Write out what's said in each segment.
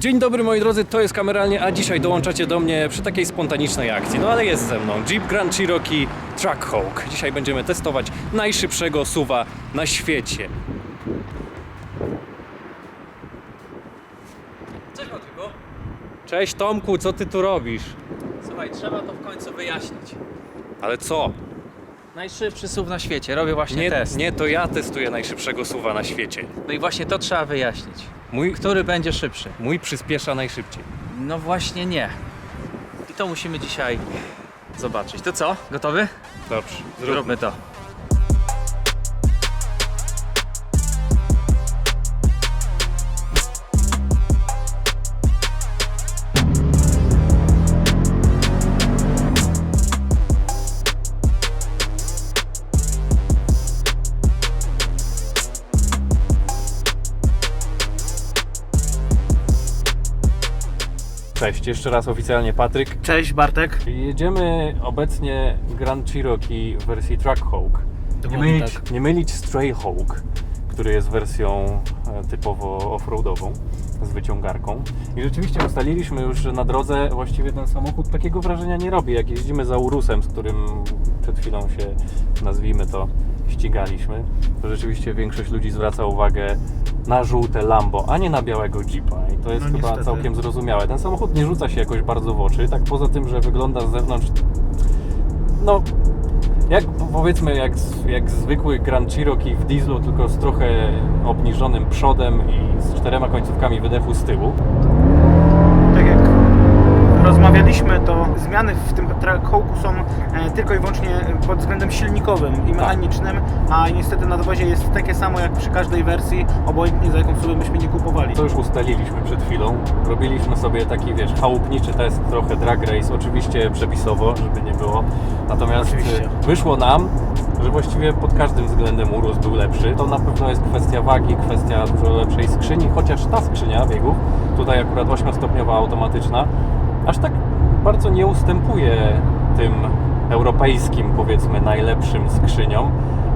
Dzień dobry moi drodzy, to jest kameralnie, a dzisiaj dołączacie do mnie przy takiej spontanicznej akcji. No ale jest ze mną Jeep Grand Cherokee Trackhawk. Dzisiaj będziemy testować najszybszego suwa na świecie. Cześć Matryku. Cześć Tomku, co ty tu robisz? Słuchaj, trzeba to w końcu wyjaśnić. Ale co? Najszybszy SUV na świecie, robię właśnie Nie, test. nie, to ja testuję najszybszego suwa na świecie. No i właśnie to trzeba wyjaśnić. Mój, Który będzie szybszy? mój przyspiesza najszybciej. No właśnie nie. I to musimy dzisiaj zobaczyć. To co? Gotowy? Dobrze, zróbmy. Zróbmy to. Cześć, jeszcze raz oficjalnie Patryk. Cześć Bartek. Jedziemy obecnie Grand Cherokee w wersji Trackhawk. Nie mylić, tak. nie mylić z Trailhawk, który jest wersją e, typowo offroadową z wyciągarką. I rzeczywiście ustaliliśmy już, że na drodze właściwie ten samochód takiego wrażenia nie robi. Jak jeździmy za Urusem, z którym przed chwilą się, nazwijmy to, ścigaliśmy, to rzeczywiście większość ludzi zwraca uwagę na żółte Lambo, a nie na białego Jeepa. I to jest No chyba niestety. całkiem zrozumiałe. Ten samochód nie rzuca się jakoś bardzo w oczy, tak poza tym, że wygląda z zewnątrz no, jak powiedzmy, jak, jak zwykły Grand Cherokee w dieslu, tylko z trochę obniżonym przodem i z czterema końcówkami wydechu z tyłu. Tak jak rozmawialiśmy, to zmiany w tym Trackhawku są e, tylko i wyłącznie pod względem silnikowym i mechanicznym, a niestety na dowozie jest takie samo jak przy każdej wersji, obojętnie za jaką sobie byśmy nie kupowali. To już ustaliliśmy przed chwilą. Robiliśmy sobie taki, wiesz, chałupniczy test, trochę drag race, oczywiście przepisowo, żeby nie było. Natomiast Oczywiście. e, wyszło nam, że właściwie pod każdym względem Urus był lepszy. To na pewno jest kwestia wagi, kwestia dużo lepszej skrzyni, chociaż ta skrzynia biegów, tutaj akurat 8-stopniowa automatyczna, aż tak bardzo nie ustępuje tym europejskim, powiedzmy, najlepszym skrzyniom.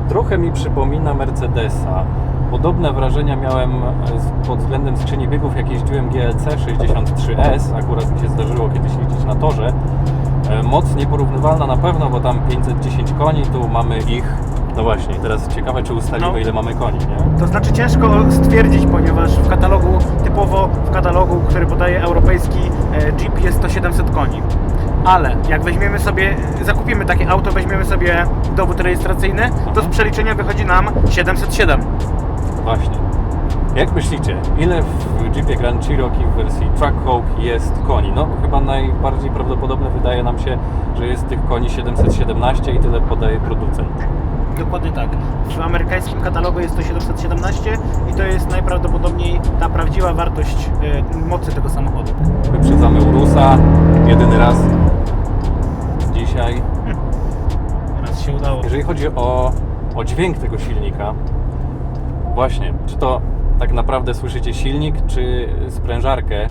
Trochę mi przypomina Mercedesa. Podobne wrażenia miałem e, pod względem skrzyni biegów, jak jeździłem GLC 63S. Akurat mi się zdarzyło kiedyś jeździć na torze. E, Moc nieporównywalna na pewno, bo tam 510 koni, tu mamy ich. No właśnie, teraz ciekawe, czy ustalimy, No. ile mamy koni, nie? To znaczy ciężko stwierdzić, ponieważ w katalogu, typowo w katalogu, który podaje europejski e, Jeep jest to 700 koni. Ale jak weźmiemy sobie, zakupimy takie auto, weźmiemy sobie dowód rejestracyjny, to z przeliczenia wychodzi nam 707. Właśnie. Jak myślicie, ile w Jeepie Grand Cherokee w wersji Trackhawk jest koni? No, chyba najbardziej prawdopodobne wydaje nam się, że jest tych koni 717 i tyle podaje producent. Dokładnie tak. W amerykańskim katalogu jest to 717 i to jest najprawdopodobniej ta prawdziwa wartość e, mocy tego samochodu. Wyprzedzamy Urusa, jedyny raz dzisiaj. Raz się udało. Jeżeli chodzi o, o dźwięk tego silnika, właśnie, czy to tak naprawdę słyszycie silnik, czy sprężarkę?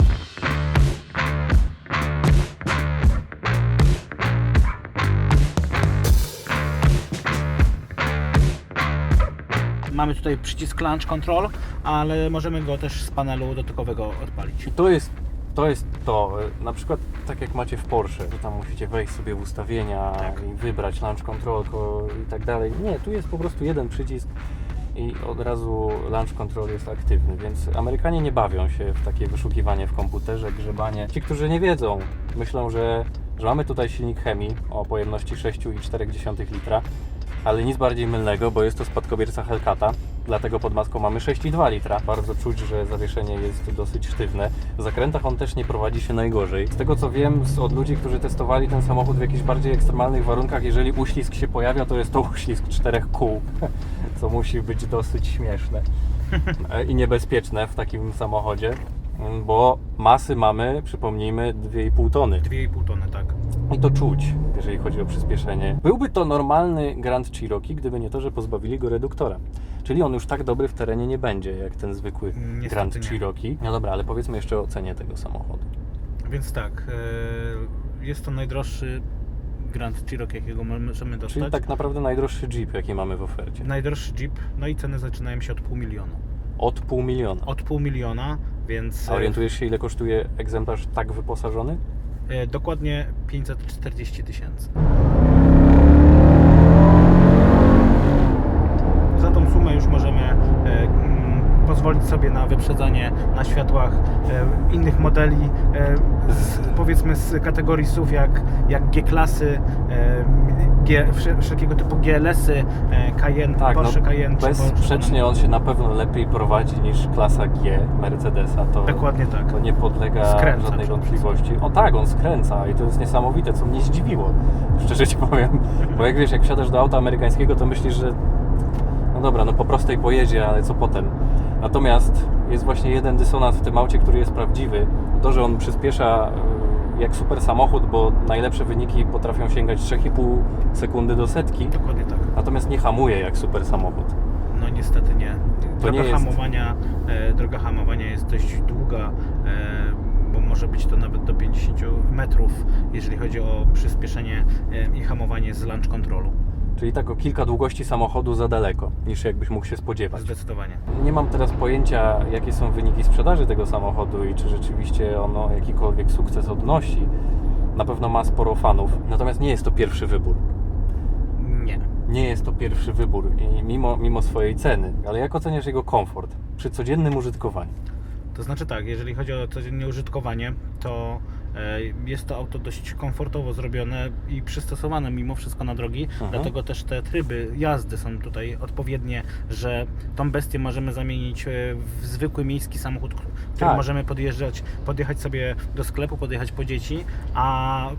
Mamy tutaj przycisk Launch Control, ale możemy go też z panelu dotykowego odpalić. I to jest to, jest to. na przykład tak jak macie w Porsche, że tam musicie wejść sobie w ustawienia Tak. i wybrać launch control i tak dalej. Nie, tu jest po prostu jeden przycisk i od razu launch control jest aktywny, więc Amerykanie nie bawią się w takie wyszukiwanie w komputerze, grzebanie. Ci, którzy nie wiedzą, myślą, że, że mamy tutaj silnik chemii o pojemności 6,4 litra, ale nic bardziej mylnego, bo jest to spadkobierca Hellcata, dlatego pod maską mamy 6,2 litra. Bardzo czuć, że zawieszenie jest dosyć sztywne. W zakrętach on też nie prowadzi się najgorzej. Z tego co wiem od ludzi, którzy testowali ten samochód w jakichś bardziej ekstremalnych warunkach, jeżeli uślizg się pojawia, to jest to uślizg czterech kół, co musi być dosyć śmieszne i niebezpieczne w takim samochodzie, bo masy mamy, przypomnijmy, 2,5 tony. 2,5 tony, tak. I to czuć, jeżeli chodzi o przyspieszenie. Byłby to normalny Grand Cherokee, gdyby nie to, że pozbawili go reduktora. Czyli on już tak dobry w terenie nie będzie, jak ten zwykły Niestety Grand nie. Cherokee. No dobra, ale powiedzmy jeszcze o cenie tego samochodu. Więc tak, e, jest to najdroższy Grand Cherokee, jakiego możemy dostać. Czyli tak naprawdę najdroższy Jeep, jaki mamy w ofercie. Najdroższy Jeep, no i ceny zaczynają się od pół miliona. Od pół miliona. Od pół miliona, więc A orientujesz się, ile kosztuje egzemplarz tak wyposażony? E, dokładnie 540 tysięcy. Za tą sumę już możemy e, mm, pozwolić sobie na wyprzedzanie na światłach e, innych modeli, e, z, powiedzmy z kategorii SUV jak, jak G-klasy, e, G, wsze- wszelkiego typu GLS-y, e, Cayenne, Porsche Cayenne. czy Porsche bezsprzecznie on się na pewno lepiej prowadzi niż klasa G Mercedesa. To, Dokładnie tak. to nie podlega Skręca żadnej wątpliwości. O tak, on skręca i to jest niesamowite, co mnie zdziwiło. Szczerze ci powiem. Bo jak wiesz, jak wsiadasz do auta amerykańskiego, to myślisz, że no dobra, no po prostej pojedzie, ale co potem? Natomiast jest właśnie jeden dysonans w tym aucie, który jest prawdziwy. To, że on przyspiesza y, jak super samochód, bo najlepsze wyniki potrafią sięgać 3,5 sekundy do setki. Dokładnie tak. Natomiast nie hamuje jak super samochód. No niestety nie. Droga nie jest- hamowania, e, droga hamowania jest dość długa, e, bo może być to nawet do 50 metrów, jeżeli chodzi o przyspieszenie e, i hamowanie z launch controlu. Czyli tak o kilka długości samochodu za daleko, niż jakbyś mógł się spodziewać. Zdecydowanie. Nie mam teraz pojęcia, jakie są wyniki sprzedaży tego samochodu i czy rzeczywiście ono jakikolwiek sukces odnosi. Na pewno ma sporo fanów, natomiast nie jest to pierwszy wybór. Nie. Nie jest to pierwszy wybór, mimo, mimo swojej ceny. Ale jak oceniasz jego komfort przy codziennym użytkowaniu? To znaczy tak, jeżeli chodzi o codzienne użytkowanie, to jest to auto dość komfortowo zrobione i przystosowane mimo wszystko na drogi, Mhm. dlatego też te tryby jazdy są tutaj odpowiednie, że tą bestię możemy zamienić e, w zwykły miejski samochód, który Tak. możemy podjeżdżać, podjechać sobie do sklepu, podjechać po dzieci, a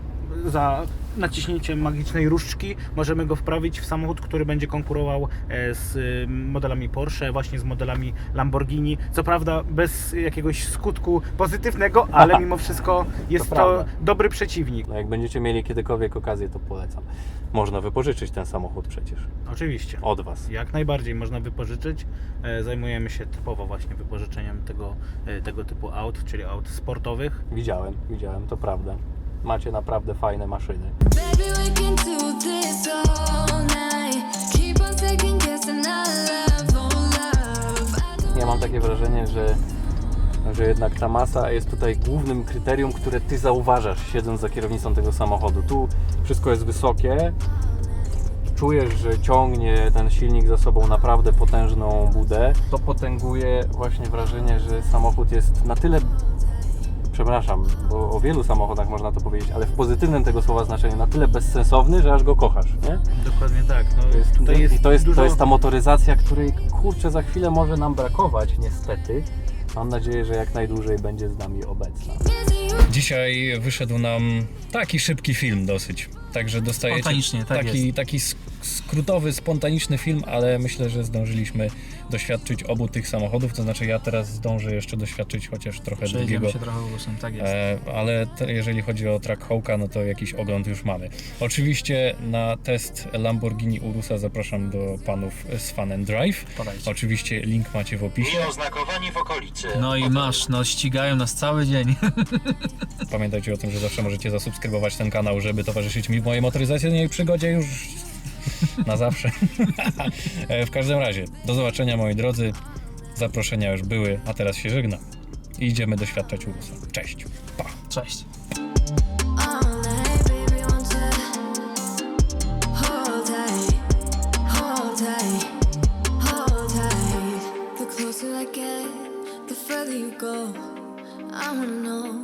za naciśnięciem magicznej różdżki możemy go wprawić w samochód, który będzie konkurował e, z y, modelami Porsche, właśnie z modelami Lamborghini. Co prawda bez jakiegoś skutku pozytywnego, ale mimo wszystko jest to, prawda. dobry przeciwnik. No jak będziecie mieli kiedykolwiek okazję, to polecam. Można wypożyczyć ten samochód przecież. Oczywiście. Od Was. Jak najbardziej można wypożyczyć. E, Zajmujemy się typowo właśnie wypożyczeniem tego, e, tego typu aut, czyli aut sportowych. Widziałem, widziałem, to prawda. Macie naprawdę fajne maszyny. Oh Ja mam takie wrażenie, że, że jednak ta masa jest tutaj głównym kryterium, które ty zauważasz siedząc za kierownicą tego samochodu. Tu wszystko jest wysokie. Czujesz, że ciągnie ten silnik za sobą naprawdę potężną budę. To potęguje właśnie wrażenie, że samochód jest na tyle. Przepraszam, bo o wielu samochodach można to powiedzieć, ale w pozytywnym tego słowa znaczeniu na tyle bezsensowny, że aż go kochasz, nie? Dokładnie tak. No, To jest, tutaj jest I to jest, dużo... to jest ta motoryzacja, której kurczę za chwilę może nam brakować, niestety. Mam nadzieję, że jak najdłużej będzie z nami obecna. Dzisiaj wyszedł nam taki szybki film dosyć. Także dostajecie tak taki, jest. taki sk- skrótowy, spontaniczny film, ale myślę, że zdążyliśmy doświadczyć obu tych samochodów. To znaczy ja teraz zdążę jeszcze doświadczyć chociaż trochę drugiego. Się trochę głosem, tak jest. E, ale te, jeżeli chodzi o Trackhawka, no to jakiś ogląd już mamy. Oczywiście na test Lamborghini Urusa zapraszam do panów z Fun and Drive. Podajcie. Oczywiście link macie w opisie. Nieoznakowani w okolicy. No i masz, no ścigają nas cały dzień. Pamiętajcie o tym, że zawsze możecie zasubskrybować ten kanał, żeby towarzyszyć mi w mojej motoryzacyjnej przygodzie już na zawsze. E, w każdym razie, do zobaczenia moi drodzy. Zaproszenia już były, a teraz się żegnam. I idziemy doświadczać Urusa. Cześć. Pa. Cześć. I wanna know